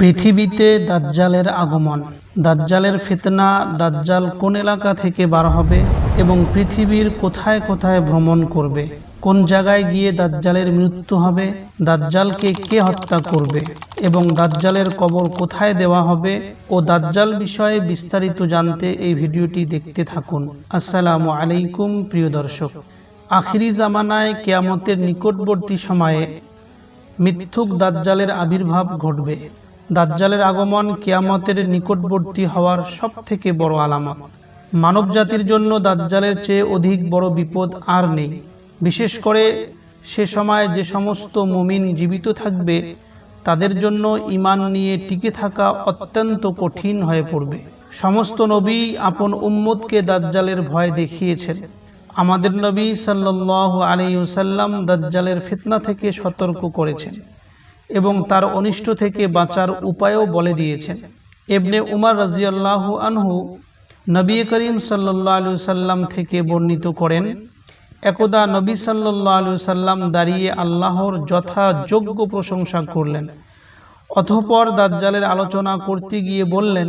পৃথিবীতে দাজ্জালের আগমন। দাজ্জালের ফিতনা দাজ্জাল কোন এলাকা থেকে বার হবে এবং পৃথিবীর কোথায় কোথায় ভ্রমণ করবে? কোন জায়গায় গিয়ে দাজ্জালের মৃত্যু হবে? দাজ্জালকে কে হত্যা করবে? এবং দাজ্জালের কবর কোথায় দেওয়া হবে? ও দাজ্জাল বিষয়ে বিস্তারিত জানতে এই ভিডিওটি দেখতে থাকুন। আসসালামু আলাইকুম, প্রিয় দর্শক। আখিরি জামানায় কেয়ামতের নিকটবর্তী সময়ে মিথ্যুক দাজ্জালের আবির্ভাব ঘটবে। দাজ্জালের আগমন কেয়ামতের নিকটবর্তী হওয়ার সব থেকে বড় আলামত। মানব জাতির জন্য দাজ্জালের চেয়ে অধিক বড় বিপদ আর নেই। বিশেষ করে সে সময় যে সমস্ত মুমিন জীবিত থাকবে, তাদের জন্য ইমান নিয়ে টিকে থাকা অত্যন্ত কঠিন হয়ে পড়বে। সমস্ত নবী আপন উম্মতকে দাজ্জালের ভয় দেখিয়েছেন। আমাদের নবী সাল্লাহ আলিউসাল্লাম দাজ্জালের ফিতনা থেকে সতর্ক করেছেন। এবং তার অনিষ্ট থেকে বাঁচার উপায়ও বলে দিয়েছেন। এবনে উমার রাজিয়াল্লাহ আনহু নবী করিম সাল্লাহ আলু সাল্লাম থেকে বর্ণিত করেন, একদা নবী সাল্লাহ আলু সাল্লাম দাঁড়িয়ে আল্লাহর যথাযোগ্য প্রশংসা করলেন অথপর দাজ্জালের আলোচনা করতে গিয়ে বললেন,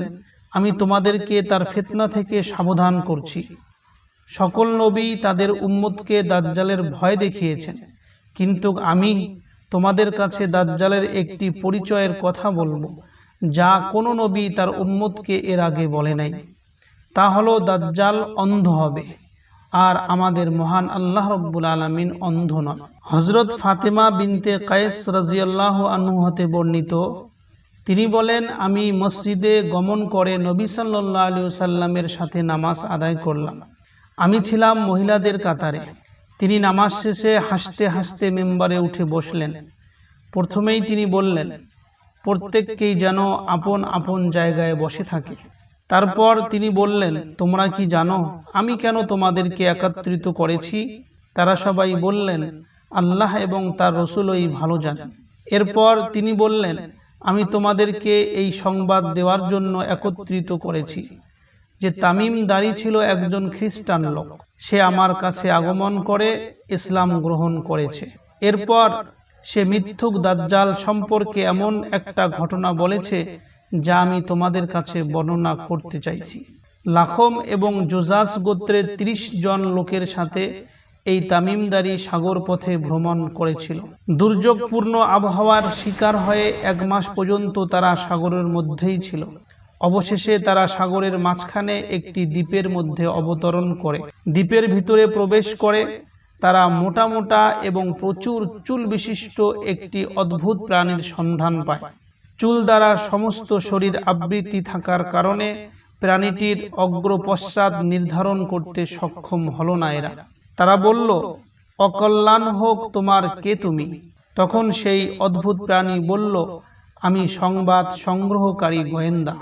আমি তোমাদেরকে তার ফেতনা থেকে সাবধান করছি। সকল নবী তাদের উম্মতকে দাজ্জালের ভয় দেখিয়েছেন, কিন্তু আমি তোমাদের কাছে দাজ্জালের একটি পরিচয়ের কথা বলব যা কোনো নবী তার উম্মতকে এর আগে বলে নাই। তা হলো দাজ্জাল অন্ধ হবে আর আমাদের মহান আল্লাহ রব্বুল আলমিন অন্ধ নন। হজরত ফাতেমা বিনতে কায়েস রাজিয়াল্লাহ আনহু হতে বর্ণিত। তিনি বলেন আমি মসজিদে গমন করে নবী সাল্লাহ আলু সাল্লামের সাথে নামাজ আদায় করলাম। আমি ছিলাম মহিলাদের কাতারে। তিনি নামাজ শেষে হাসতে হাসতে মেম্বারে উঠে বসলেন। প্রথমেই তিনি বললেন, প্রত্যেককেই যেন আপন আপন জায়গায় বসে থাকে। তারপর তিনি বললেন, তোমরা কি জানো, আমি কেন তোমাদেরকে একত্রিত করেছি? তারা সবাই বললেন, আল্লাহ এবং তার রসুলই ভালো জানেন। এরপর তিনি বললেন, আমি তোমাদেরকে এই সংবাদ দেওয়ার জন্য একত্রিত করেছি। যে তামিম দাঁড়ি ছিল একজন খ্রিস্টান লোক। সে আমার কাছে আগমন করে ইসলাম গ্রহণ করেছে। এরপর সে মিথ্যুক দাজ্জাল সম্পর্কে এমন একটা ঘটনা বলেছে যা আমি তোমাদের কাছে বর্ণনা করতে চাইছি। লাখম এবং জোজাস গোত্রের ৩০ জন লোকের সাথে এই তামিমদারি সাগর পথে ভ্রমণ করেছিল। দুর্যোগপূর্ণ আবহাওয়ার শিকার হয়ে এক মাস পর্যন্ত তারা সাগরের মধ্যেই ছিল। অবশেষে তারা সাগরের মাঝখানে একটি দ্বীপের মধ্যে অবতরণ করে। দ্বীপের ভিতরে প্রবেশ করে, তারা মোটা মোটা এবং প্রচুর চুল বিশিষ্ট একটি অদ্ভুত প্রাণীর সন্ধান পায়। চুল দ্বারা সমস্ত শরীর আবৃত্তি থাকার কারণে প্রাণীটির অগ্র পশ্চাৎ নির্ধারণ করতে সক্ষম হল না এরা। তারা বলল, অকল্যাণ হোক তোমার কে তুমি। তখন সেই অদ্ভুত প্রাণী বলল, আমি সংবাদ সংগ্রহকারী গোয়েন্দা।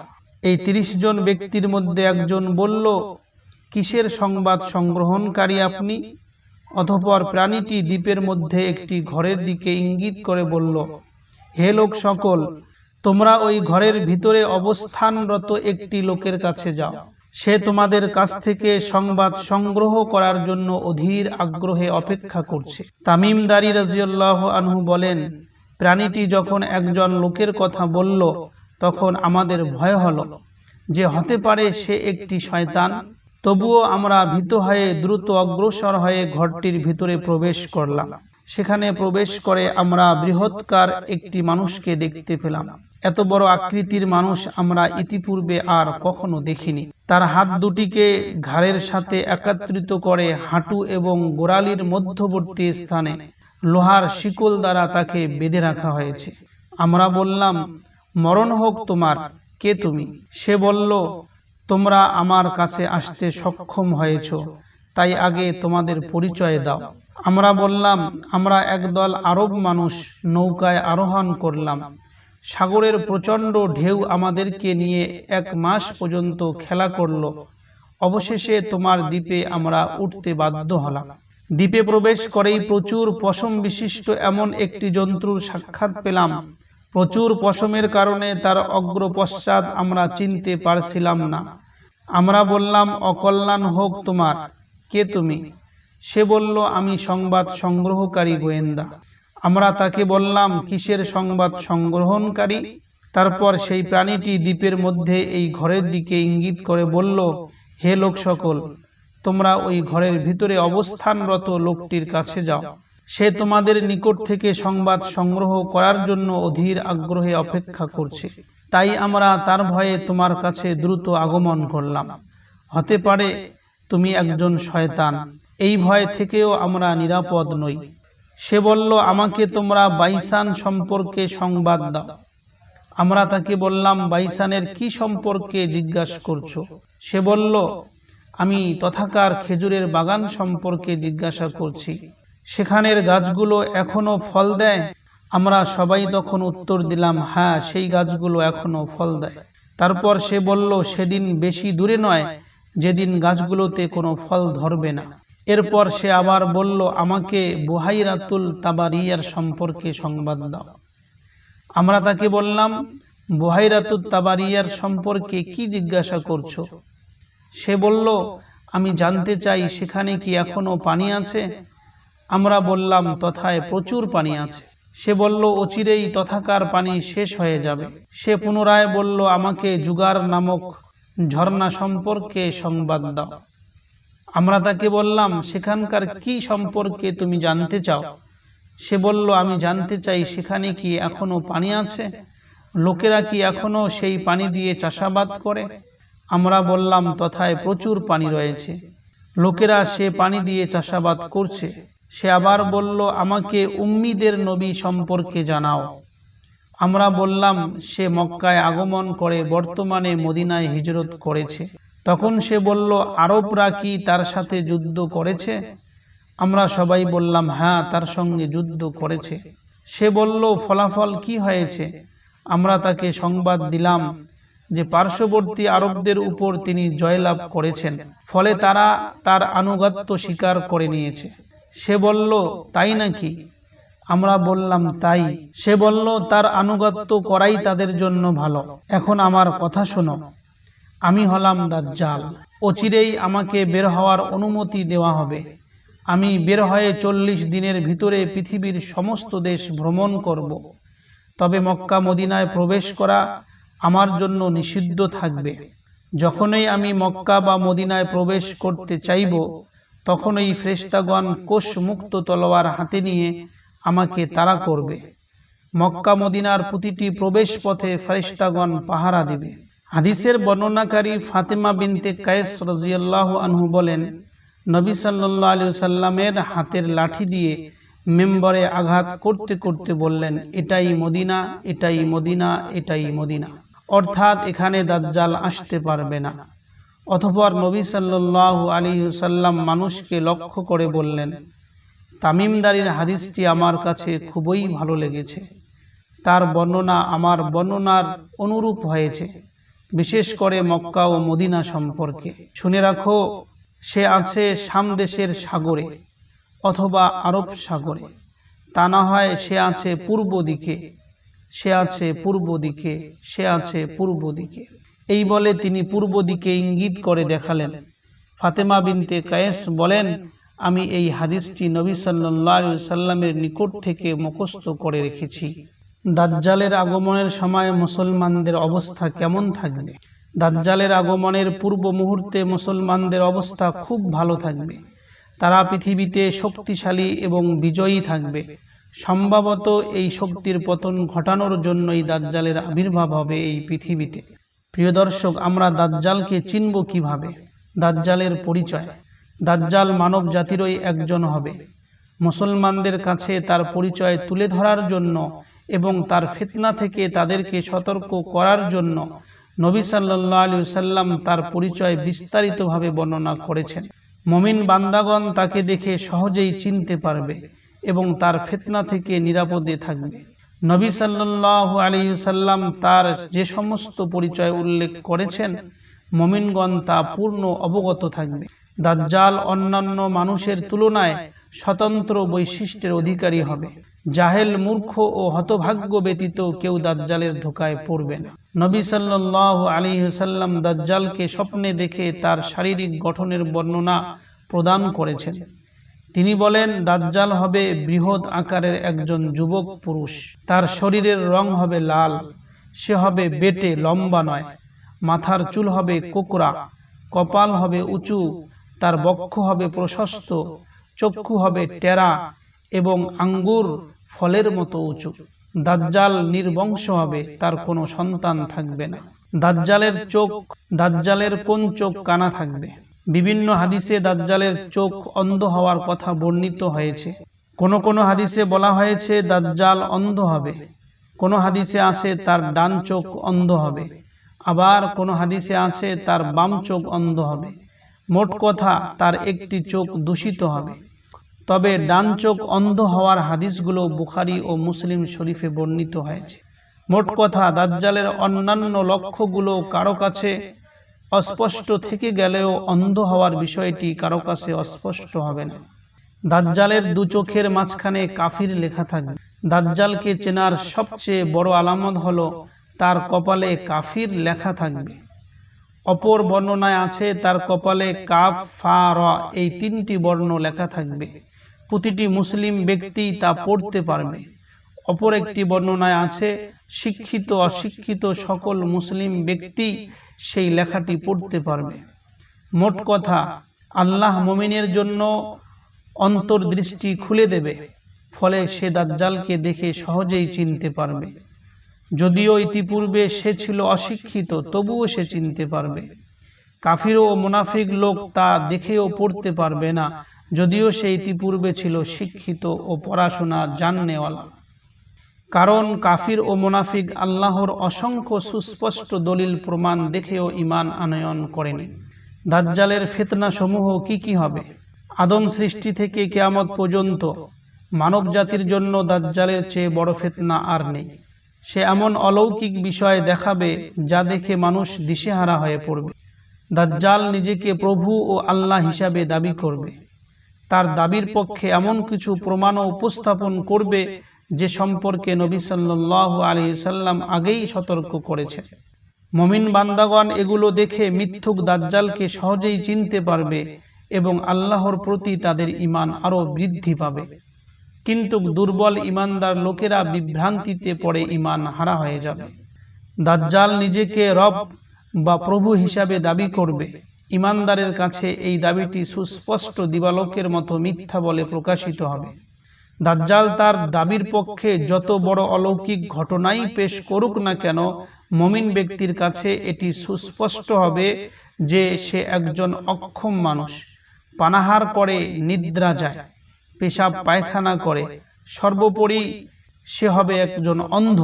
এই তিরিশ জন ব্যক্তির মধ্যে একজন বলল, কিসের সংবাদ সংগ্রহণকারী আপনি? অথপর প্রাণীটি দ্বীপের মধ্যে একটি ঘরের দিকে ইঙ্গিত করে বলল, হে লোক সকল, তোমরা ওই ঘরের ভিতরে অবস্থানরত একটি লোকের কাছে যাও। সে তোমাদের কাছ থেকে সংবাদ সংগ্রহ করার জন্য অধীর আগ্রহে অপেক্ষা করছে। তামিমদারি রাজিউল্লাহ আনহু বলেন, প্রাণীটি যখন একজন লোকের কথা বলল তখন আমাদের ভয় হলো যে হতে পারে সে একটি শয়তান। তবুও আমরা ভীত হয়ে দ্রুত অগ্রসর হয়ে ঘরটির ভিতরে প্রবেশ করলাম। সেখানে প্রবেশ করে আমরা বৃহৎকার একটি মানুষকে দেখতে পেলাম। এত বড় আকৃতির মানুষ আমরা ইতিপূর্বে আর কখনো দেখিনি। তার হাত দুটিকে ঘাড়ের সাথে একত্রিত করে হাঁটু এবং গোড়ালির মধ্যবর্তী স্থানে লোহার শিকল দ্বারা তাকে বেঁধে রাখা হয়েছে। আমরা বললাম মরণ হোক তোমার। কে তুমি? সে বলল, তোমরা আমার কাছে আসতে সক্ষম হয়েছ। তাই আগে তোমাদের পরিচয় দাও। আমরা বললাম, আমরা একদল আরব মানুষ নৌকায় আরোহণ করলাম। সাগরের প্রচণ্ড ঢেউ আমাদেরকে নিয়ে এক মাস পর্যন্ত খেলা করল। অবশেষে তোমার দ্বীপে আমরা উঠতে বাধ্য হলাম। দ্বীপে প্রবেশ করেই প্রচুর পশম বিশিষ্ট এমন একটি জন্তুর সাক্ষাৎ পেলাম। প্রচুর পশমের কারণে তার অগ্র পশ্চাৎ আমরা চিনতে পারছিলাম না। আমরা বললাম, অকল্যাণ হোক তোমার। কে তুমি? সে বলল, আমি সংবাদ সংগ্রহকারী গোয়েন্দা। আমরা তাকে বললাম, কিসের সংবাদ সংগ্রহণকারী? তারপর সেই প্রাণীটি দ্বীপের মধ্যে এই ঘরের দিকে ইঙ্গিত করে বলল, হে লোক সকল তোমরা ওই ঘরের ভিতরে অবস্থানরত লোকটির কাছে যাও। সে তোমাদের নিকট থেকে সংবাদ সংগ্রহ করার জন্য অধীর আগ্রহে অপেক্ষা করছে। তাই আমরা তার ভয়ে তোমার কাছে দ্রুত আগমন করলাম। হতে পারে তুমি একজন শয়তান। এই ভয় থেকেও আমরা নিরাপদ নই। সে বলল, আমাকে তোমরা বাইসান সম্পর্কে সংবাদ দাও। আমরা তাকে বললাম, বাইসানের কি সম্পর্কে জিজ্ঞাসা করছ? সে বলল, আমি তথাকার খেজুরের বাগান সম্পর্কে জিজ্ঞাসা করছি। সেখানের গাছগুলো এখনও ফল দেয়। আমরা সবাই তখন উত্তর দিলাম হ্যাঁ সেই গাছগুলো এখনও ফল দেয়। তারপর সে বলল, সেদিন বেশি দূরে নয়, যেদিন গাছগুলোতে কোনো ফল ধরবে না। এরপর সে আবার বলল, আমাকে বুহাইরাতুল তাবারিয়ার সম্পর্কে সংবাদ দাও। আমরা তাকে বললাম বুহাইরাতুল তাবারিয়ার সম্পর্কে কি জিজ্ঞাসা করছ? সে বলল, আমি জানতে চাই, সেখানে কি এখনও পানি আছে? আমরা বললাম, তথায় প্রচুর পানি আছে। সে বলল, অচিরেই তথাকার পানি শেষ হয়ে যাবে। সে পুনরায় বলল, আমাকে জুগার নামক ঝর্ণা সম্পর্কে সংবাদ দাও। আমরা তাকে বললাম, সেখানকার কি সম্পর্কে তুমি জানতে চাও? সে বলল, আমি জানতে চাই, সেখানে কি এখনও পানি আছে? লোকেরা কি এখনও সেই পানি দিয়ে চাষাবাদ করে? আমরা বললাম, তথায় প্রচুর পানি রয়েছে। লোকেরা সে পানি দিয়ে চাষাবাদ করছে। সে আবার বলল, আমাকে উম্মিদের নবী সম্পর্কে জানাও। আমরা বললাম, সে মক্কায় আগমন করে বর্তমানে মদিনায় হিজরত করেছে। তখন সে বলল, আরবরা কি তার সাথে যুদ্ধ করেছে? আমরা সবাই বললাম হ্যাঁ তার সঙ্গে যুদ্ধ করেছে। সে বলল, ফলাফল কি হয়েছে? আমরা তাকে সংবাদ দিলাম যে পার্শ্ববর্তী আরবদের উপর তিনি জয়লাভ করেছেন, ফলে তারা তার আনুগত্য স্বীকার করে নিয়েছে। সে বলল, তাই নাকি? আমরা বললাম, তাই। সে বলল, তার আনুগত্য করাই তাদের জন্য ভালো। এখন আমার কথা শোনো। আমি হলাম দাজ্জাল। অচিরেই আমাকে বের হওয়ার অনুমতি দেওয়া হবে। আমি বের হয়ে চল্লিশ দিনের ভিতরে পৃথিবীর সমস্ত দেশ ভ্রমণ করব। তবে মক্কা মদিনায় প্রবেশ করা আমার জন্য নিষিদ্ধ থাকবে। যখনই আমি মক্কা বা মদিনায় প্রবেশ করতে চাইব তখনই ফ্রেস্তাগণ কোষ মুক্ত তলোয়ার হাতে নিয়ে আমাকে তাড়া করবে। মক্কা, মদিনার প্রতিটি প্রবেশ পথে ফেরেশতাগণ পাহারা দিবে। হাদিসের বর্ণনাকারী ফাতেমা বিনতে কায়েস রজিয়াল্লাহ আনহু বলেন, নবী সাল্লাল্লাহু আলাইহি সাল্লামের হাতের লাঠি দিয়ে মেম্বরে আঘাত করতে করতে বললেন, এটাই মদিনা এটাই মদিনা এটাই মদিনা। অর্থাৎ এখানে দাজ্জাল আসতে পারবে না। অথপর নবী সাল্লাল্লাহু আলাইহি সাল্লাম মানুষকে লক্ষ্য করে বললেন, তামিমদারির হাদিসটি আমার কাছে খুবই ভালো লেগেছে। তার বর্ণনা আমার বর্ণনার অনুরূপ হয়েছে, বিশেষ করে মক্কা ও মদিনা সম্পর্কে। শুনে রাখো, সে আছে সামদেশের সাগরে অথবা আরব সাগরে। তা না হয় সে আছে পূর্ব দিকে, সে আছে পূর্ব দিকে, সে আছে পূর্ব দিকে। এই বলে তিনি পূর্ব দিকে ইঙ্গিত করে দেখালেন। ফাতেমা বিনতে কায়েস বলেন, আমি এই হাদিসটি নবী সাল্লাহ সাল্লামের নিকট থেকে মুখস্থ করে রেখেছি। দাজ্জালের আগমনের সময় মুসলমানদের অবস্থা কেমন থাকবে? দাজ্জালের আগমনের পূর্ব মুহূর্তে মুসলমানদের অবস্থা খুব ভালো থাকবে। তারা পৃথিবীতে শক্তিশালী এবং বিজয়ী থাকবে। সম্ভবত এই শক্তির পতন ঘটানোর জন্যই দাজ্জালের আবির্ভাব হবে এই পৃথিবীতে। প্রিয় দর্শক, আমরা দাজ্জালকে চিনব কীভাবে? দাজ্জালের পরিচয়। দাজ্জাল মানব জাতিরই একজন হবে। মুসলমানদের কাছে তার পরিচয় তুলে ধরার জন্য এবং তার ফিতনা থেকে তাদেরকে সতর্ক করার জন্য নবী সাল্লাহ আলী সাল্লাম তার পরিচয় বিস্তারিতভাবে বর্ণনা করেছেন। মমিন বান্দাগণ তাকে দেখে সহজেই চিনতে পারবে এবং তার ফেতনা থেকে নিরাপদে থাকবে। নবী সাল্লাহ আলী সাল্লাম তার যে সমস্ত পরিচয় উল্লেখ করেছেন, মমিনগণ তা পূর্ণ অবগত থাকবে। দাজ্জাল অন্যান্য মানুষের তুলনায় স্বতন্ত্র বৈশিষ্ট্যের অধিকারী হবে। জাহেল মূর্খ ও হতভাগ্য ব্যতীত কেউ দাজ্জালের ধোকায় পড়বে না। নবী সাল্লাহ আলী সাল্লাম দাজ্জালকে স্বপ্নে দেখে তার শারীরিক গঠনের বর্ণনা প্রদান করেছেন। তিনি বলেন, দাজ্জাল হবে বৃহৎ আকারের একজন যুবক পুরুষ। তার শরীরের রং হবে লাল, সে হবে বেটে, লম্বা নয়। মাথার চুল হবে কোকড়া, কপাল হবে উঁচু, তার বক্ষ হবে প্রশস্ত, চক্ষু হবে টেরা এবং আঙ্গুর ফলের মতো উঁচু। দাজ্জাল নির্বংশ হবে, তার কোনো সন্তান থাকবে না। দাজ্জালের চোখ, দাজ্জালের কোন চোখ কানা থাকবে? বিভিন্ন হাদিসে দাজ্জালের চোখ অন্ধ হওয়ার কথা বর্ণিত হয়েছে। কোন কোন হাদিসে বলা হয়েছে, দাজ্জাল অন্ধ হবে। কোন হাদিসে আছে, তার ডান চোখ অন্ধ হবে। আবার কোন হাদিসে আছে, তার বাম চোখ অন্ধ হবে। মোট কথা, তার একটি চোখ দূষিত হবে। তবে ডান চোখ অন্ধ হওয়ার হাদিসগুলো বুখারি ও মুসলিম শরীফে বর্ণিত হয়েছে। মোট কথা, দাজ্জালের অন্যান্য লক্ষ্যগুলো কারও কাছে অস্পষ্ট থেকে গেলেও অন্ধ হওয়ার বিষয়টি কারও কাছে অস্পষ্ট হবে না। দাজ্জালের দু চোখের মাঝখানে কাফির লেখা থাকবে। দাজ্জালকে চেনার সবচেয়ে বড় আলামত হলো, তার কপালে কাফির লেখা থাকবে। অপর বর্ণনায় আছে, তার কপালে কাফ, ফা, র এই তিনটি বর্ণ লেখা থাকবে। প্রতিটি মুসলিম ব্যক্তি তা পড়তে পারবে। অপর একটি বর্ণনায় আছে, শিক্ষিত, অশিক্ষিত সকল মুসলিম ব্যক্তি সেই লেখাটি পড়তে পারবে। মোট কথা, আল্লাহ মমিনের জন্য অন্তর্দৃষ্টি খুলে দেবে, ফলে সে দাজ্জালকে দেখে সহজেই চিনতে পারবে। যদিও ইতিপূর্বে সে ছিল অশিক্ষিত, তবুও সে চিনতে পারবে। কাফির ও মুনাফিক লোক তা দেখেও পড়তে পারবে না, যদিও সে ইতিপূর্বে ছিল শিক্ষিত ও পড়াশোনা জাননেওয়ালা। কারণ কাফির ও মোনাফিক আল্লাহর অসংখ্য সুস্পষ্ট দলিল প্রমাণ দেখেও ইমান আনয়ন করেনি। দাজ্জালের ফেতনা সমূহ কি কি হবে? আদম সৃষ্টি থেকে কেয়ামত পর্যন্ত মানব জাতির জন্য দাজ্জালের চেয়ে বড় ফেতনা আর নেই। সে এমন অলৌকিক বিষয় দেখাবে যা দেখে মানুষ দিশেহারা হয়ে পড়বে। দাজ্জাল নিজেকে প্রভু ও আল্লাহ হিসাবে দাবি করবে। তার দাবির পক্ষে এমন কিছু প্রমাণও উপস্থাপন করবে যে সম্পর্কে নবী সাল্লাহ আলী সাল্লাম আগেই সতর্ক করেছে মমিন বান্দাগণ এগুলো দেখে মিথ্যুক দাজ্জালকে সহজেই চিনতে পারবে এবং আল্লাহর প্রতি তাদের ইমান আরও বৃদ্ধি পাবে। কিন্তু দুর্বল ইমানদার লোকেরা বিভ্রান্তিতে পড়ে ইমান হারা হয়ে যাবে। দাজ্জাল নিজেকে রব বা প্রভু হিসাবে দাবি করবে। ইমানদারের কাছে এই দাবিটি সুস্পষ্ট দিবালোকের মতো মিথ্যা বলে প্রকাশিত হবে। দাজ্জাল তার দাবির পক্ষে যত বড় অলৌকিক ঘটনাই পেশ করুক না কেন, মমিন ব্যক্তির কাছে এটি সুস্পষ্ট হবে যে সে একজন অক্ষম মানুষ। পানাহার করে, নিদ্রা যায়, পেশাব পায়খানা করে। সর্বোপরি সে হবে একজন অন্ধ,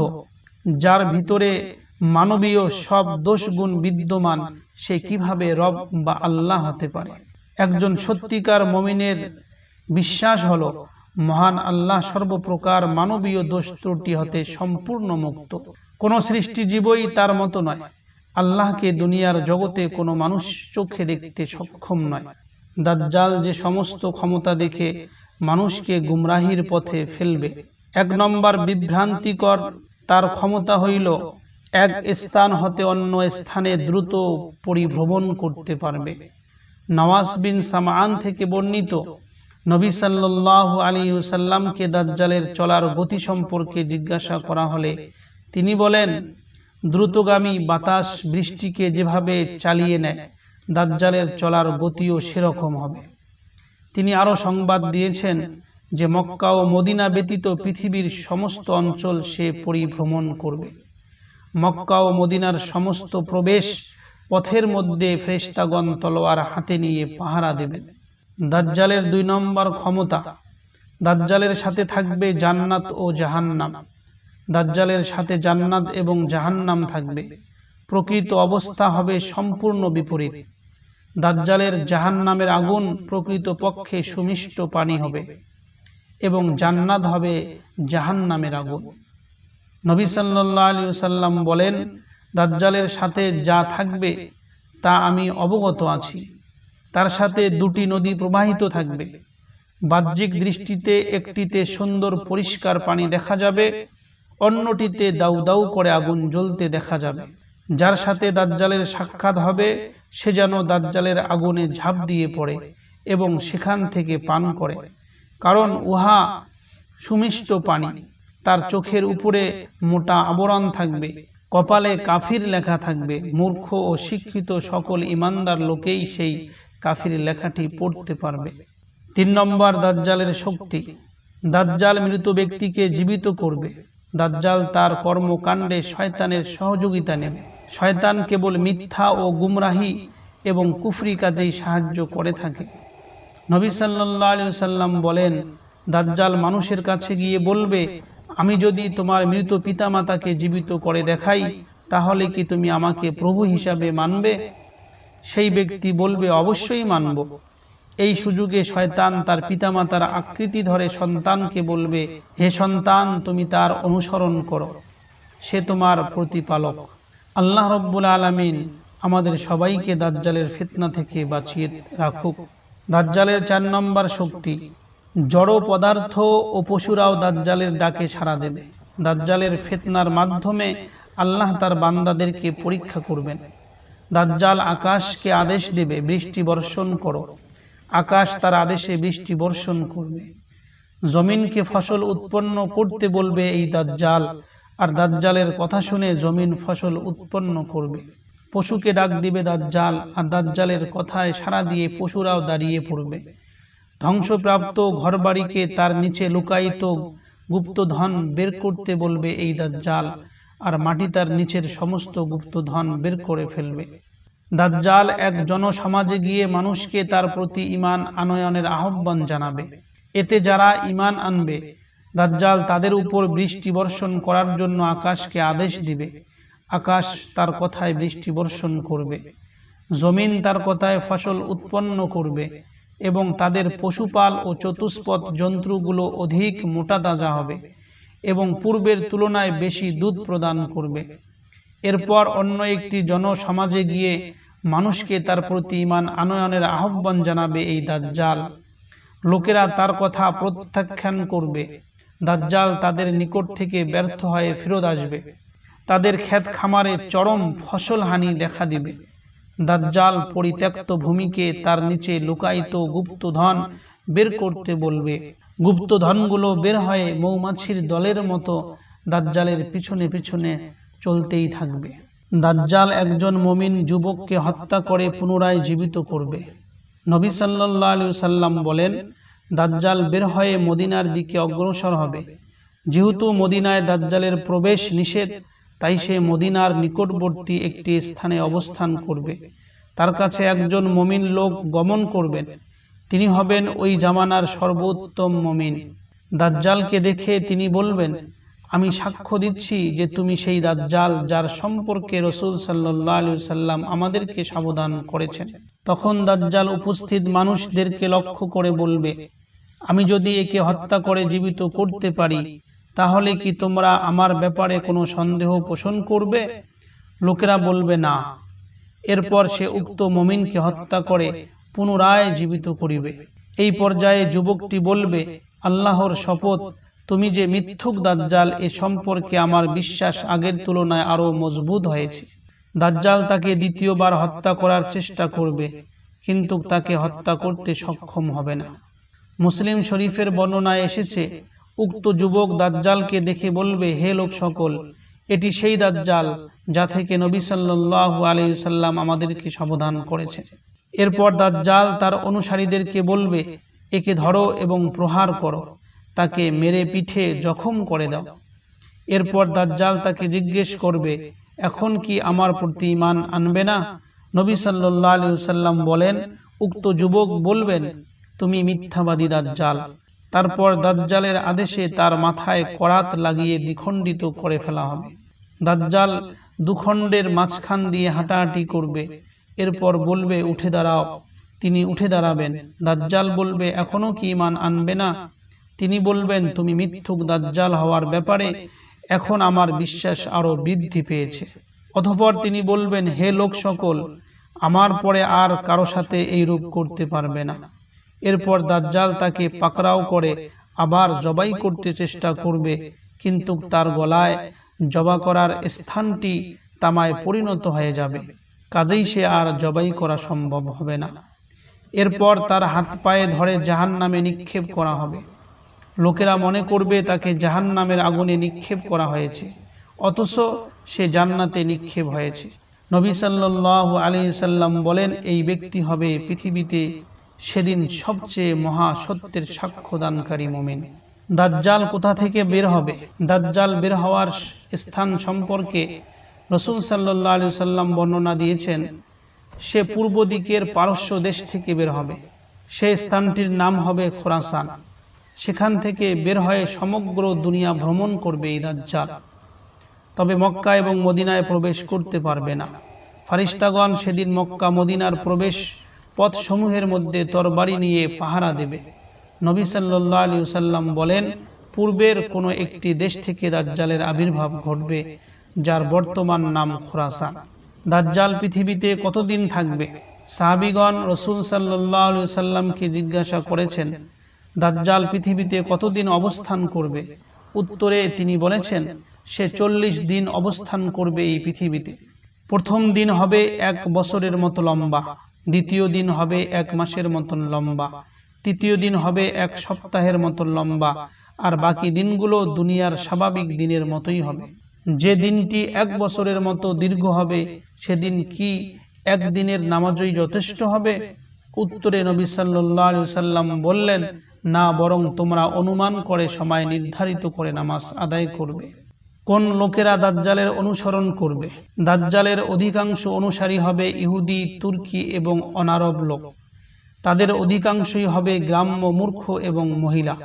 যার ভিতরে মানবীয় সব দোষগুণ বিদ্যমান, সে কীভাবে রব বা আল্লাহ হতে পারে? একজন সত্যিকার মমিনের বিশ্বাস হলো মহান আল্লাহ সর্বপ্রকার মানবীয় দোষ ত্রুটি হতে সম্পূর্ণ মুক্ত। কোনো সৃষ্টিজীবই তার মতো নয়। আল্লাহকে দুনিয়ার জগতে কোনো মানুষ চোখে দেখতে সক্ষম নয়। দাজ্জাল যে সমস্ত ক্ষমতা দেখে মানুষকে গুমরাহির পথে ফেলবে। এক নম্বর বিভ্রান্তিকর তার ক্ষমতা হইল, এক স্থান হতে অন্য স্থানে দ্রুত পরিভ্রমণ করতে পারবে। নওয়াজ বিন সামান থেকে বর্ণিত নবী সাল্লাহ আলী সাল্লামকে দাজ্জালের চলার গতি সম্পর্কে জিজ্ঞাসা করা হলে তিনি বলেন, দ্রুতগামী বাতাস বৃষ্টিকে যেভাবে চালিয়ে নেয়, দাজ্জালের চলার গতিও সেরকম হবে। তিনি আরও সংবাদ দিয়েছেন যে মক্কা ও মদিনা ব্যতীত পৃথিবীর সমস্ত অঞ্চল সে পরিভ্রমণ করবে। মক্কা ও মদিনার সমস্ত প্রবেশ পথের মধ্যে ফ্রেস্তাগণ তলোয়ার হাতে নিয়ে পাহারা দেবেন। দাজ্জালের দুই নম্বর ক্ষমতা। দাজ্জালের সাথে থাকবে জান্নাত ও জাহান্নাম। দাজ্জালের সাথে জান্নাত এবং জাহান্নাম থাকবে। প্রকৃত অবস্থা হবে সম্পূর্ণ বিপরীত। দাজ্জালের জাহান্নামের আগুন প্রকৃত পক্ষে সুমিষ্ট পানি হবে এবং জান্নাত হবে জাহান্নামের আগুন। নবী সাল্লাহ আলী সাল্লাম বলেন, দাজ্জালের সাথে যা থাকবে, তা আমি অবগত আছি। তার সাথে দুটি নদী প্রবাহিত থাকবে। বাহ্যিক দৃষ্টিতে একটিতে সুন্দর পরিষ্কার পানি দেখা যাবে, অন্যটিতে দাউ দাউ করে আগুন জ্বলতে দেখা যাবে। যার সাথে দাজ্জালের সাক্ষাৎ হবে, সে যেন দাজ্জালের আগুনে ঝাঁপ দিয়ে পড়ে এবং সেখান থেকে পান করে। কারণ উহা সুমিষ্ট পানি, তার চোখের উপরে মোটা আবরণ থাকবে, কপালে কাফির লেখা থাকবে, মূর্খ ও শিক্ষিত সকল ইমানদার লোকেই সেই কাফির লেখাটি পড়তে পারবে। তিন নম্বর দাজ্জালের শক্তি। দাজ্জাল মৃত ব্যক্তিকে জীবিত করবে। দাজ্জাল তার কর্মকাণ্ডে শয়তানের সহযোগিতা নেবে। শয়তান কেবল মিথ্যা ও গুমরাহি এবং কুফরি কাজেই সাহায্য করে থাকে। নবী সাল্লা আলী সাল্লাম বলেন, দাজ্জাল মানুষের কাছে গিয়ে বলবে, আমি যদি তোমার মৃত পিতামাতাকে জীবিত করে দেখাই, তাহলে কি তুমি আমাকে প্রভু হিসাবে মানবে সেই ব্যক্তি বলবে, অবশ্যই মানব। এই সুযোগে শয়তান তার পিতামাতার আকৃতি ধরে সন্তানকে বলবে, হে সন্তান, তুমি তার অনুসরণ করো। সে তোমার প্রতিপালক। আল্লাহ রব্বুল আলমিন আমাদের সবাইকে দাজ্জালের ফিতনা থেকে বাঁচিয়ে রাখুক। দাজ্জালের চার নম্বর শক্তি, জড় পদার্থ ও পশুরাও দাজ্জালের ডাকে সাড়া দেবে। দাজ্জালের ফেতনার মাধ্যমে আল্লাহ তার বান্দাদেরকে পরীক্ষা করবেন। দাজ্জাল আকাশকে আদেশ দেবে, বৃষ্টি বর্ষণ করো। আকাশ তার আদেশে বৃষ্টি বর্ষণ করবে। জমিনকে ফসল উৎপন্ন করতে বলবে এই দাজ্জাল, আর দাজ্জালের কথা শুনে জমিন ফসল উৎপন্ন করবে। পশুকে ডাক দিবে দাজ্জাল, আর দাজ্জালের কথায় সাড়া দিয়ে পশুরাও দাঁড়িয়ে পড়বে। ধ্বংসপ্রাপ্ত ঘরবাড়িকে তার নিচে লুকায়িত গুপ্তধন বের করতে বলবে এই দাজ্জাল, আর মাটি তার নিচের সমস্ত গুপ্তধন বের করে ফেলবে। দাজ্জাল এক জনসমাজে গিয়ে মানুষকে তার প্রতি ইমান আনয়নের আহ্বান জানাবে। এতে যারা ইমান আনবে, দাজ্জাল তাদের উপর বৃষ্টি বর্ষণ করার জন্য আকাশকে আদেশ দিবে। আকাশ তার কথায় বৃষ্টি বর্ষণ করবে। জমিন তার কথায় ফসল উৎপন্ন করবে এবং তাদের পশুপাল ও চতুষ্পদ জন্তুগুলো অধিক মোটা তাজা হবে এবং পূর্বের তুলনায় বেশি দুধ প্রদান করবে। এরপর অন্য একটি জনসমাজে গিয়ে মানুষকে তার প্রতি ইমান আনয়নের আহ্বান জানাবে এই দাজ্জাল। লোকেরা তার কথা প্রত্যাখ্যান করবে। দাজ্জাল তাদের নিকট থেকে ব্যর্থ হয়ে ফেরত আসবে। তাদের ক্ষেত খামারে চরম ফসল হানি দেখা দিবে। দাজ্জাল পরিত্যক্ত ভূমিকে তার নিচে লুকায়িত গুপ্তধন বের করতে বলবে। গুপ্তধনগুলো বের হয়ে মৌমাছির দলের মতো দাজ্জালের পিছনে পিছনে চলতেই থাকবে। দাজ্জাল একজন মমিন যুবককে হত্যা করে পুনরায় জীবিত করবে। নবী সাল্লাহ আলু সাল্লাম বলেন, দাজ্জাল বের হয়ে মদিনার দিকে অগ্রসর হবে। যেহেতু মদিনায় দাজ্জালের প্রবেশ নিষেধ, তাই সে মদিনার নিকটবর্তী একটি স্থানে অবস্থান করবে। তার কাছে একজন মমিন লোক গমন করবেন। তিনি হবেন ওই জামানার সর্বোত্তম মমিন। দাজ্জালকে দেখে তিনি বলবেন আমি সাক্ষ্য দিচ্ছি যে তুমি সেই দাজ্জাল যার সম্পর্কে রসুল সাল্লাহ আলু সাল্লাম আমাদেরকে সাবধান করেছেন। তখন দাজ্জাল উপস্থিত মানুষদেরকে লক্ষ্য করে বলবে, আমি যদি একে হত্যা করে জীবিত করতে পারি, তাহলে কি তোমরা আমার ব্যাপারে কোনো সন্দেহ পোষণ করবে? লোকেরা বলবে, না। এরপর সে উক্ত মমিনকে হত্যা করে পুনরায় জীবিত করিবে। এই পর্যায়ে যুবকটি বলবে, আল্লাহর শপথ তুমি যে মিথ্যুক দাজ্জাল এ সম্পর্কে আমার বিশ্বাস আগের তুলনায় আরও মজবুত হয়েছে। দাজ্জাল তাকে দ্বিতীয়বার হত্যা করার চেষ্টা করবে, কিন্তু তাকে হত্যা করতে সক্ষম হবে না। মুসলিম শরীফের বর্ণনায় এসেছে, উক্ত যুবক দাজ্জালকে দেখে বলবে, হে লোক সকল, এটি সেই দাজ্জাল যা থেকে নবী সাল্লাহ আলাইসাল্লাম আমাদেরকে সাবধান করেছে। এরপর দাজ্জাল তার অনুসারীদেরকে বলবে, একে ধরো এবং প্রহার করো। তাকে মেরে পিঠে জখম করে দাও। এরপর দাজ্জাল তাকে জিজ্ঞেস করবে, এখন কি আমার প্রতি ইমান আনবে না? নবী সাল্লাহ আলী সাল্লাম বলেন, উক্ত যুবক বলবেন, তুমি মিথ্যাবাদী দাজ্জাল। তারপর দাজ্জালের আদেশে তার মাথায় করাত লাগিয়ে দ্বিখণ্ডিত করে ফেলা হবে। দাজ্জাল দুখণ্ডের মাঝখান দিয়ে হাঁটাহাঁটি করবে। এরপর বলবে, উঠে দাঁড়াও। তিনি উঠে দাঁড়াবেন। দাজ্জাল বলবে এখনও কি ইমান আনবে না? তিনি বলবেন, তুমি মিথ্যুক দাজ্জাল হওয়ার ব্যাপারে এখন আমার বিশ্বাস আরও বৃদ্ধি পেয়েছে। অথপর তিনি বলবেন, হে লোক সকল, আমার পরে আর কারও সাথে এই রূপ করতে পারবে না। এরপর দাজ্জাল তাকে পাকড়াও করে আবার জবাই করতে চেষ্টা করবে, কিন্তু তার গলায় জবা করার স্থানটি তামায় পরিণত হয়ে যাবে। কাজেই সে আর জবাই করা সম্ভব হবে না। এরপর তার হাত পায়ে ধরে জাহান নামে নিক্ষেপ করা হবে। লোকেরা মনে করবে তাকে জাহান নামের আগুনে নিক্ষেপ করা হয়েছে, অথচ সে জান্নাতে নিক্ষেপ হয়েছে। নবী সাল্লাহ আলী সাল্লাম বলেন, এই ব্যক্তি হবে পৃথিবীতে সেদিন সবচেয়ে মহা সত্যের সাক্ষ্যদানকারী মোমেন। দাজ্জাল কোথা থেকে বের হবে? দাজ্জাল বের হওয়ার স্থান সম্পর্কে রসুল সাল্লাহ আলী সাল্লাম বর্ণনা দিয়েছেন, সে পূর্ব দিকের পারস্য দেশ থেকে বের হবে। সেই স্থানটির নাম হবে খোরাসান। সেখান থেকে বের হয়ে সমগ্র দুনিয়া ভ্রমণ করবে এই দাজ্জাল। তবে মক্কা এবং মদিনায় প্রবেশ করতে পারবে না। ফারিস্তাগণ সেদিন মক্কা মদিনার প্রবেশ পথসমূহের মধ্যে তরবারি নিয়ে পাহারা দেবে। নবী সাল্লাহ আলী সাল্লাম বলেন, পূর্বের কোনো একটি দেশ থেকে দাজ্জালের আবির্ভাব ঘটবে, যার বর্তমান নাম খোরাসান। দাজ্জাল পৃথিবীতে কতদিন থাকবে? সাহাবিগণ রসুল সাল্লাহ সাল্লামকে জিজ্ঞাসা করেছেন দাজ্জাল পৃথিবীতে কতদিন অবস্থান করবে? উত্তরে তিনি বলেছেন, সে চল্লিশ দিন অবস্থান করবে এই পৃথিবীতে। প্রথম দিন হবে এক বছরের মতো লম্বা, দ্বিতীয় দিন হবে এক মাসের মতন লম্বা, তৃতীয় দিন হবে এক সপ্তাহের মতো লম্বা, আর বাকি দিনগুলো দুনিয়ার স্বাভাবিক দিনের মতোই হবে। যে দিনটি এক বছরের মতো দীর্ঘ হবে, সেদিন কি একদিনের নামাজই যথেষ্ট হবে? উত্তরে নবী সাল্লাহ সাল্লাম বললেন না বরং তোমরা অনুমান করে সময় নির্ধারিত করে নামাজ আদায় করবে। কোন লোকেরা দাজ্জালের অনুসরণ করবে? দাজ্জালের অধিকাংশ অনুসারী হবে ইহুদি, তুর্কি এবং অনারব লোক। তাদের অধিকাংশই হবে গ্রাম্য মূর্খ এবং মহিলা।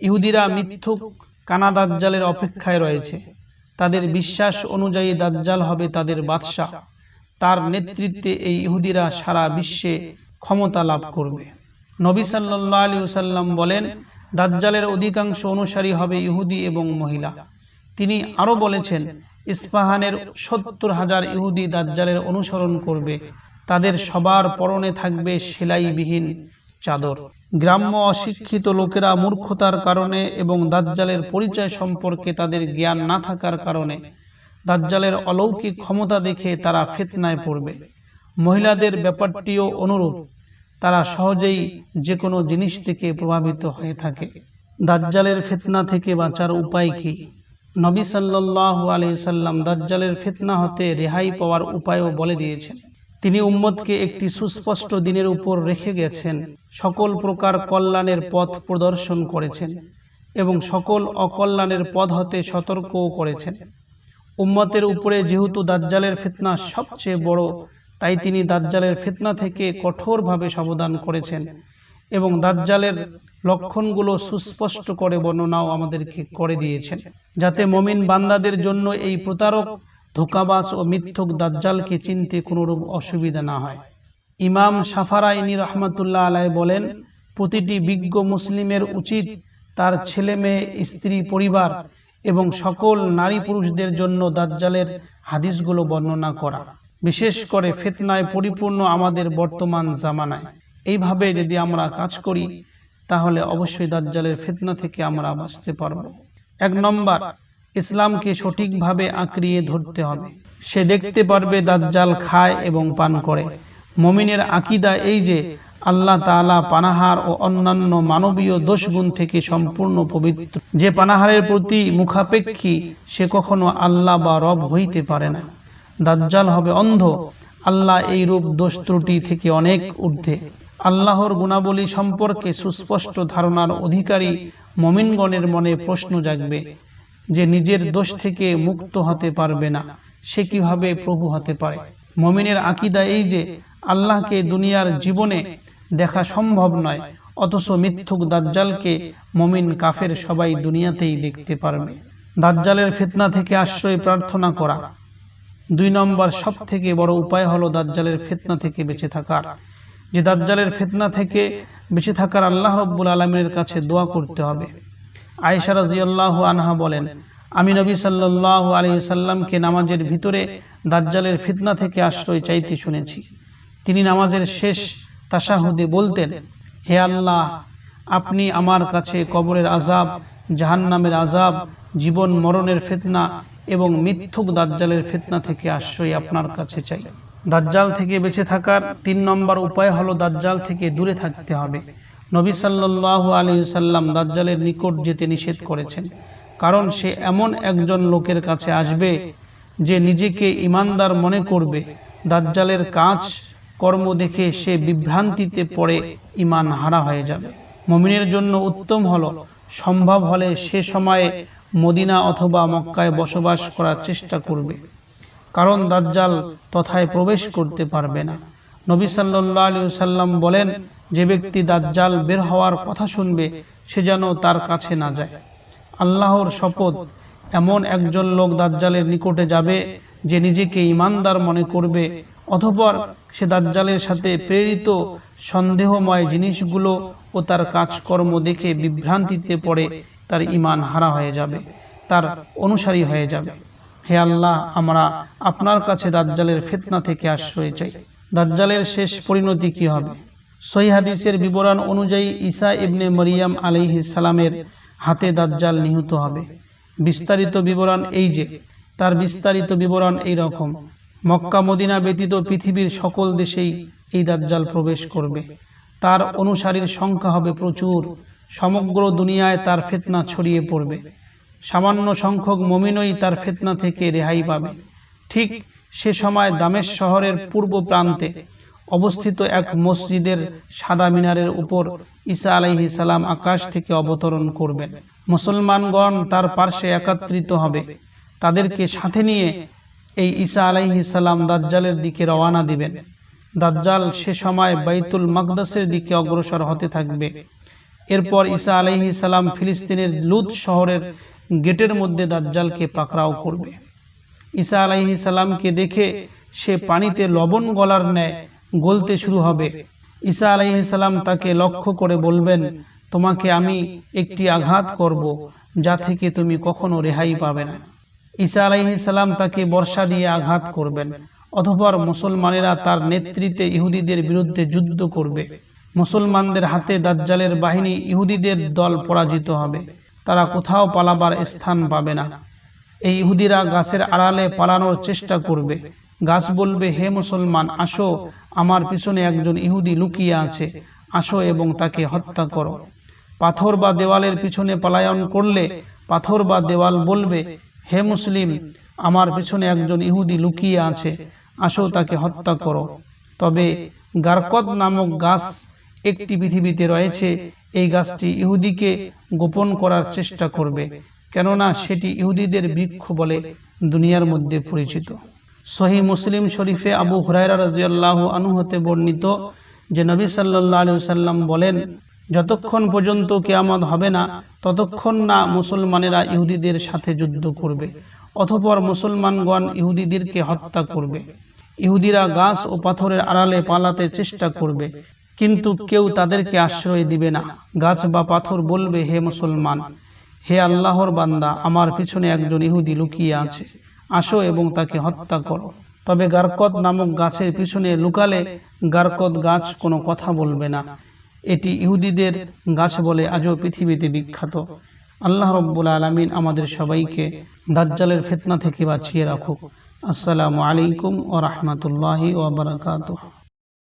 ইহুদিরা মিথ্যুক কানা দাজ্জালের অপেক্ষায় রয়েছে। তাদের বিশ্বাস অনুযায়ী দাজ্জাল হবে তাদের বাদশাহ। তার নেতৃত্বে এই ইহুদিরা সারা বিশ্বে ক্ষমতা লাভ করবে। নবী সাল্লাহ আলী সাল্লাম বলেন, দাজ্জালের অধিকাংশ অনুসারী হবে ইহুদি এবং মহিলা। তিনি আরও বলেছেন, ইস্পাহানের সত্তর হাজার ইহুদি দাজ্জালের অনুসরণ করবে। তাদের সবার পরনে থাকবে সেলাইবিহীন চাদর। গ্রাম্য অশিক্ষিত লোকেরা মূর্খতার কারণে এবং দাজ্জালের পরিচয় সম্পর্কে তাদের জ্ঞান না থাকার কারণে দাজ্জালের অলৌকিক ক্ষমতা দেখে তারা ফেতনায় পড়বে। মহিলাদের ব্যাপারটিও অনুরূপ। তারা সহজেই যে কোনো জিনিস থেকে প্রভাবিত হয়ে থাকে। দাজ্জালের ফেতনা থেকে বাঁচার উপায় কি? নবী সাল্লাহ আলি সাল্লাম দাজ্জালের ফেতনা হতে রেহাই পাওয়ার উপায়ও বলে দিয়েছেন। তিনি উম্মদকে একটি সুস্পষ্ট দিনের উপর রেখে গেছেন, সকল প্রকার কল্যাণের পথ প্রদর্শন করেছেন এবং সকল অকল্যাণের পথ হতে সতর্কও করেছেন। উম্মতের উপরে যেহেতু দাজ্জালের ফেতনা সবচেয়ে বড় তাই তিনি দাজ্জালের ফেতনা থেকে কঠোরভাবে সাবধান করেছেন এবং দাজ্জালের লক্ষণগুলো সুস্পষ্ট করে বর্ণনাও আমাদেরকে করে দিয়েছেন। যাতে মমিন বান্দাদের জন্য এই প্রতারক ধোকাবাস ও মিথ্যুক দাজ্জালকে চিনতে কোনোরূপ অসুবিধা না হয়। ইমাম সাফারাইনি রহমতুল্লাহ আলাই বলেন প্রতিটি বিজ্ঞ মুসলিমের উচিত তার ছেলে মেয়ে স্ত্রী পরিবার এবং সকল নারী পুরুষদের জন্য দাজ্জালের হাদিসগুলো বর্ণনা করা। বিশেষ করে ফেতনায় পরিপূর্ণ আমাদের বর্তমান জামানায়। এইভাবে যদি আমরা কাজ করি তাহলে অবশ্যই দাজ্জালের ফেতনা থেকে আমরা বাঁচতে পারব। এক নম্বর ইসলামকে সঠিকভাবে আঁকড়িয়ে ধরতে হবে। সে দেখতে পারবে দাজ্জাল খায় এবং পান করে। মমিনের আকিদা এই যে আল্লাহ তালা পানাহার ও অন্যান্য মানবীয় দোষগুণ থেকে সম্পূর্ণ পবিত্র। যে পানাহারের প্রতি মুখাপেক্ষী সে কখনো আল্লাহ বা রব হইতে পারে না। দাজ্জাল হবে অন্ধ। আল্লাহ এই রূপ দোষ ত্রুটি থেকে অনেক ঊর্ধ্বে। আল্লাহর গুণাবলী সম্পর্কে সুস্পষ্ট ধারণার অধিকারী মমিনগণের মনে প্রশ্ন জাগবে যে নিজের দোষ থেকে মুক্ত হতে পারবে না, সে কীভাবে প্রভু হতে পারে? মমিনের আকিদা এই যে, আল্লাহকে দুনিয়ার জীবনে দেখা সম্ভব নয়, অথচ মিথ্যুক দাজ্জালকে মমিন কাফের সবাই দুনিয়াতেই দেখতে পারবে। দাজ্জালের ফেতনা থেকে আশ্রয় প্রার্থনা করা দুই নম্বর সব থেকে বড় উপায় হলো দাজ্জালের ফেতনা থেকে বেঁচে থাকার। যে দাজ্জালের ফেতনা থেকে বেঁচে থাকার আল্লাহ রব্বুল আলমের কাছে দোয়া করতে হবে। আয়েশা রাজিয়াল্লাহ আনহা বলেন, আমি নবী সাল্লাহ আলী সাল্লামকে নামাজের ভিতরে দাজ্জালের ফিতনা থেকে আশ্রয় চাইতে শুনেছি। তিনি নামাজের শেষ তাসাহুদে বলতেন, হে আল্লাহ, আপনি আমার কাছে কবরের আজাব জাহান্নামের আজাব জীবন মরণের ফেতনা এবং মিথ্যুক দাজ্জালের ফেতনা থেকে আশ্রয় আপনার কাছে চাই। দাজ্জাল থেকে বেঁচে থাকার তিন নম্বর উপায় হলো দাজ্জাল থেকে দূরে থাকতে হবে। নবী সাল্লাহ আলী সাল্লাম দাজ্জালের নিকট যেতে নিষেধ করেছেন। কারণ সে এমন একজন লোকের কাছে আসবে যে নিজেকে ইমানদার মনে করবে। দাজ্জালের কাজ কর্ম দেখে সে বিভ্রান্তিতে পড়ে ইমান হারা হয়ে যাবে। মমিনের জন্য উত্তম হলো, সম্ভব হলে সে সময়ে মদিনা অথবা মক্কায় বসবাস করার চেষ্টা করবে। কারণ দাজ্জাল তথায় প্রবেশ করতে পারবে না। নবী সাল্লাহ আলী সাল্লাম বলেন, যে ব্যক্তি দাজ্জাল বের হওয়ার কথা শুনবে, সে যেন তার কাছে না যায়। আল্লাহর শপথ, এমন একজন লোক দাজ্জালের নিকটে যাবে, যে নিজেকে ইমানদার মনে করবে, অথপর সে দাজ্জালের সাথে প্রেরিত, সন্দেহময় জিনিসগুলো ও তার কাজকর্ম দেখে বিভ্রান্তিতে পড়ে তার ইমান হারা হয়ে যাবে, তার অনুসারী হয়ে যাবে। হে আল্লাহ, আমরা আপনার কাছে দাজ্জালের ফেতনা থেকে আশ্রয় চাই। দাজ্জালের শেষ পরিণতি কি হবে? সহি হাদিসের বিবরণ অনুযায়ী ঈসা ইবনে মরিয়াম আলাইহি সালামের হাতে দাজ্জাল নিহত হবে। বিস্তারিত বিবরণ এই যে, তার বিস্তারিত বিবরণ এই রকম। মক্কা মদিনা ব্যতীত পৃথিবীর সকল দেশেই এই দাজ্জাল প্রবেশ করবে। তার অনুসারীর সংখ্যা হবে প্রচুর। সমগ্র দুনিয়ায় তার ফেতনা ছড়িয়ে পড়বে। সামান্য সংখ্যক মমিনই তার ফেতনা থেকে রেহাই পাবে। ঠিক সে সময় দামেশ শহরের পূর্ব প্রান্তে অবস্থিত এক মসজিদের সাদা মিনারের উপর ঈসা আলাইহি সালাম আকাশ থেকে অবতরণ করবেন। মুসলমানগণ তার পার্শ্বে একত্রিত হবে। তাদেরকে সাথে নিয়ে এই ঈসা আলাইহি সালাম দাজ্জালের দিকে রওয়ানা দিবেন। দাজ্জাল সে সময় বাইতুল মাকদাসের দিকে অগ্রসর হতে থাকবে। এরপর ঈসা আলাইহি সালাম ফিলিস্তিনের লুত শহরের গেটের মধ্যে দাজ্জালকে পাকড়াও করবে। ঈসা আলাইহি সালামকে দেখে সে পানিতে লবণ গলার ন্যায় গলতে শুরু হবে। ঈসা আলাইহি সালাম তাকে লক্ষ্য করে বলবেন তোমাকে আমি একটি আঘাত করব যা থেকে তুমি কখনো রেহাই পাবে না। ঈসা আলাইহি সালাম তাকে বর্ষা দিয়ে আঘাত করবেন। অথবা মুসলমানেরা তার নেতৃত্বে ইহুদিদের বিরুদ্ধে যুদ্ধ করবে। মুসলমানদের হাতে দাজ্জালের বাহিনী ইহুদিদের দল পরাজিত হবে। তারা কোথাও পালাবার স্থান পাবে না। এই ইহুদিরা গাছের আড়ালে পালানোর চেষ্টা করবে। গাছ বলবে, হে মুসলমান, আসো। আমার পিছনে একজন ইহুদি লুকিয়ে আছে। আসো এবং তাকে হত্যা করো। পাথর বা দেওয়ালের পিছনে পলায়ন করলে পাথর বা দেওয়াল বলবে, হে মুসলিম, আমার পিছনে একজন ইহুদি লুকিয়ে আছে। আসো তাকে হত্যা করো। তবে গারকদ নামক গাছ একটি পৃথিবীতে রয়েছে এই গাছটি ইহুদিকে গোপন করার চেষ্টা করবে। কেননা সেটি ইহুদিদের বৃক্ষ বলে দুনিয়ার মধ্যে পরিচিত। সহি মুসলিম শরীফে আবু হুরায়রা রাজিয়াল্লাহ আনু হতে বর্ণিত যে নবী সাল্লাহ আলু সাল্লাম বলেন যতক্ষণ পর্যন্ত কেয়ামত হবে না ততক্ষণ না মুসলমানেরা ইহুদিদের সাথে যুদ্ধ করবে অথপর মুসলমানগণ ইহুদিদেরকে হত্যা করবে। ইহুদিরা গাছ ও পাথরের আড়ালে পালাতে চেষ্টা করবে। কিন্তু কেউ তাদেরকে আশ্রয় দিবে না। গাছ বা পাথর বলবে, হে মুসলমান, হে আল্লাহর বান্দা, আমার পিছনে একজন ইহুদি লুকিয়ে আছে। আসো এবং তাকে হত্যা করো। তবে গারকদ নামক গাছের পিছনে লুকালে গারকদ গাছ কোনো কথা বলবে না। এটি ইহুদিদের গাছ বলে আজও পৃথিবীতে বিখ্যাত। আল্লাহ রব্বুল আলমিন আমাদের সবাইকে দাজ্জালের ফেতনা থেকে বাঁচিয়ে রাখুক। আসসালামু আলাইকুম ও রহমতুল্লাহি ওবরাকাতুহ